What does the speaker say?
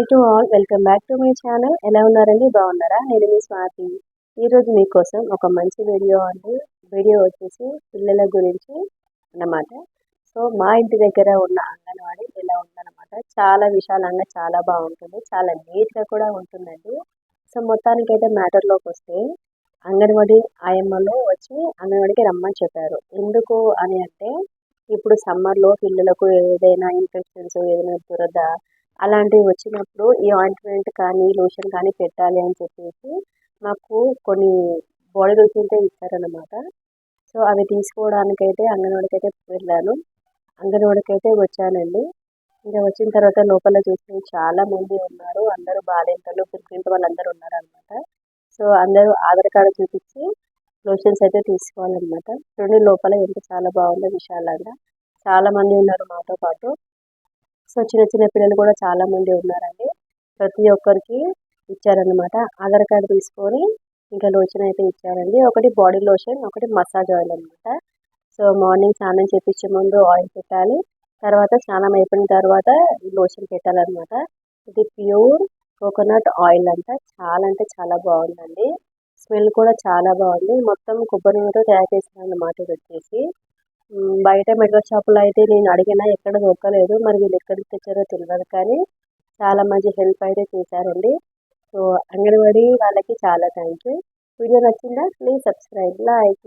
Hi to all welcome back to my channel. ఎలా ఉన్నారండి? బాగున్నారా? నేను మీ స్వాతి. ఈరోజు మీకోసం ఒక మంచి వీడియో అండి. వీడియో వచ్చేసి పిల్లల గురించి అన్నమాట. సో మా ఇంటి దగ్గర ఉన్న అంగన్వాడీ ఎలా ఉందన్నమాట. చాలా విశాలంగా చాలా బాగుంటుంది. చాలా నీట్గా కూడా ఉంటుందండి. సో మొత్తానికి అయితే మ్యాటర్లోకి వస్తే అంగన్వాడీ ఆయమ్మలో వచ్చి అంగన్వాడికి రమ్మని చెప్పారు. ఎందుకు అని అంటే ఇప్పుడు సమ్మర్లో పిల్లలకు ఏదైనా ఇన్ఫెక్షన్స్ ఏదైనా దురద అలాంటివి వచ్చినప్పుడు ఈ ఆయింట్మెంట్ కానీ లోషన్ కానీ పెట్టాలి అని చెప్పేసి మాకు కొన్ని బాడీ లోషన్స్ ఇచ్చారనమాట సో అవి తీసుకోవడానికి అయితే అంగన్వాడికి అయితే వెళ్ళాను. అంగన్వాడికి అయితే వచ్చానండి. ఇంకా వచ్చిన తర్వాత లోపల చూస్తే చాలా మంది ఉన్నారు. అందరూ బాలింతలు ప్రెగ్నెంట్ వాళ్ళందరూ ఉన్నారు అనమాట సో అందరూ ఆధార్ కార్డు చూపించి లోషన్స్ అయితే తీసుకోవాలన్నమాట. చూడండి లోపల ఎంత చాలా బాగుందో విశాలంగా. చాలా మంది ఉన్నారు మాతో పాటు. సో చిన్న చిన్న పిల్లలు కూడా చాలా మంది ఉన్నారండి. ప్రతి ఒక్కరికి ఇచ్చారనమాట ఆధార్ కార్డు తీసుకొని ఇంకా లోషన్ అయితే ఇచ్చారండి. ఒకటి బాడీ లోషన్ ఒకటి మసాజ్ ఆయిల్ అనమాట సో మార్నింగ్ స్నానం చేపించే ముందు ఆయిల్ పెట్టాలి. తర్వాత స్నానం అయిపోయిన తర్వాత లోషన్ పెట్టాలన్నమాట. ఇది ప్యూర్ కోకోనట్ ఆయిల్ అంట. చాలా అంటే చాలా బాగుందండి. స్మెల్ కూడా చాలా బాగుంది. మొత్తం కొబ్బరి నూనెతో తయారు చేసిన అన్నమాట ఇది వచ్చేసి. బయట మెడికల్ షాపులో అయితే నేను అడిగినా ఎక్కడ దొరకలేదు. మరి వీళ్ళు ఎక్కడికి తెచ్చారో తెలియదు కానీ చాలా మంచి హెల్ప్ అయితే చేశారండి. సో అంగన్వాడీ వాళ్ళకి చాలా థ్యాంక్ యూ వీడియో నచ్చిందా? Please subscribe like.